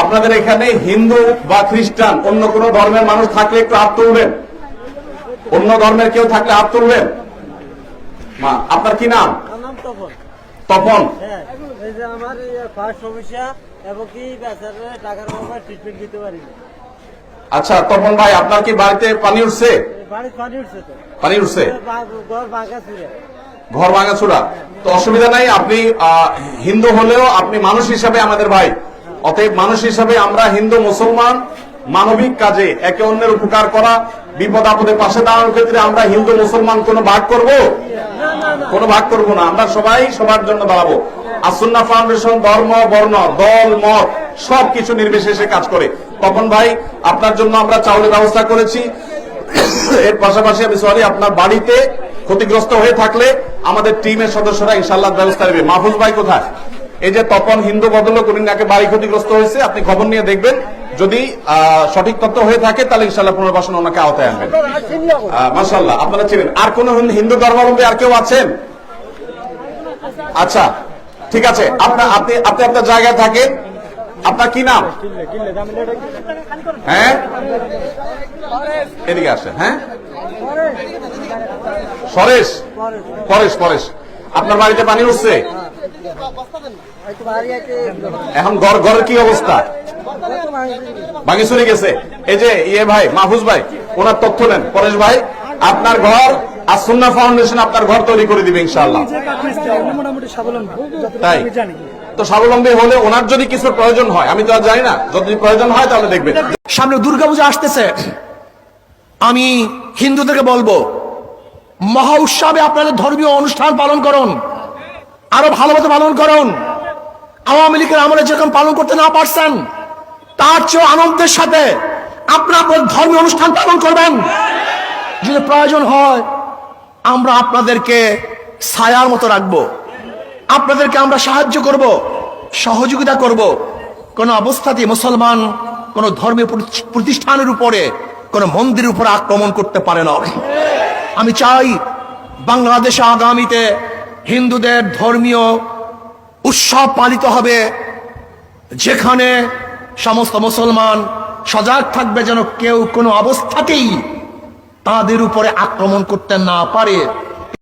আপনাদের এখানে হিন্দু বা খ্রিস্টান অন্য কোন ধর্মের মানুষ থাকলে একটু হাত তুলবেন। অন্য ধর্মের কেউ থাকলে হাত তুলবেন? মা আপনার কি নাম? তপন। তপন? হ্যাঁ এই যে আমার সমস্যা এবং কি টাকার ট্রিটমেন্ট দিতে পারি আচ্ছা তপন ভাই আপনার কি বাড়িতে পানি উঠছে? পানি উঠছে ঘর ভাঙা ভাঙাচুরা। তো অসুবিধা নাই আপনি হিন্দু হলেও আপনি মানুষ হিসাবে আমাদের ভাই। অতএব মানুষ হিসাবে আমরা হিন্দু, মুসলমান, মানবিক কাজে একে অন্যের উপকার করা, বিপদ আপদে পাশে দাঁড়ানোর ক্ষেত্রে আমরা হিন্দু, মুসলমান কোনো ভাগ করব? কোনো ভাগ করব না। আমরা সবাই সবার জন্য দাঁড়াবো। আসুন্না ফাউন্ডেশন ধর্ম, বর্ণ, দল, মত সবকিছু নির্বিশেষে কাজ করে। তখন ভাই, আপনার জন্য আমরা চাউলের ব্যবস্থা করেছি। এর পাশাপাশি আমি সরি, আপনার বাড়িতে ক্ষতিগ্রস্ত হয়ে থাকলে আমাদের টিমের সদস্যরা ইনশাল্লাহ ব্যবস্থা নেবে। মাহফুজ ভাই কোথায়? এই যে তপন হিন্দু বদল করিন নাকি বাড়ি ক্ষতিগ্রস্ত হয়েছে, আপনি খবর নিয়ে দেখবেন। যদি সঠিক তথ্য হয়ে থাকে, তাহলে ইনশাল্লাহ পুনর্বাসন ওনাকে আওতায় আনবেন। মাসাল্লাহ আপনারা চিনেন। আর কোন হিন্দু ধর্মাবলম্বী আর কেউ আছেন? আচ্ছা ঠিক আছে। আপনার আপনি আপনি আপনার জায়গায় থাকেন। আপনার কি নাম? হ্যাঁ? এদিকে আসেন হ্যাঁ? সরেশ, পরেশ পরেশ। আপনার বাড়িতে পানি উঠছে? এখন ঘর ঘরের কি অবস্থা? ভাঙি চুরি গেছে। এই যে ইয়ে ভাই, মাহফুজ ভাই, ওনার তথ্য নেন। পরেশ ভাই, আপনার ঘর আর সুন্না ফাউন্ডেশন আপনার ঘর তৈরি করে দিবে যতটুকু তাই? তো স্বাবলম্বী হলে ওনার যদি কিছু প্রয়োজন হয়, আমি তো আর জানি না, যদি প্রয়োজন হয় তাহলে দেখবেন। সামনে দুর্গাপূজা আসতেছে। আমি হিন্দুদেরকে বলব মহা উৎসবে আপনাদের ধর্মীয় অনুষ্ঠান পালন করুন। আরও ভালোমতো পালন করুন। আওয়ামী লীগের আমলে যেরকম পালন করতে না পারছেন, তার চেয়ে আনন্দের সাথে আপনার আপনার ধর্মীয় অনুষ্ঠান পালন করবেন। যদি প্রয়োজন হয়, আমরা আপনাদেরকে ছায়ার মতো রাখব। আপনাদেরকে আমরা সাহায্য করব, সহযোগিতা করব। কোন অবস্থাতে মুসলমান কোন ধর্মীয় প্রতিষ্ঠানের উপরে, কোন মন্দিরের উপরে আক্রমণ করতে পারে না। আমি চাই বাংলাদেশে আগামীতে হিন্দুদের ধর্মীয় উৎসব পালিত হবে, যেখানে সমস্ত মুসলমান সজাগ থাকবে যেন কেউ কোনো অবস্থাতেই তাদের উপরে আক্রমণ করতে না পারে।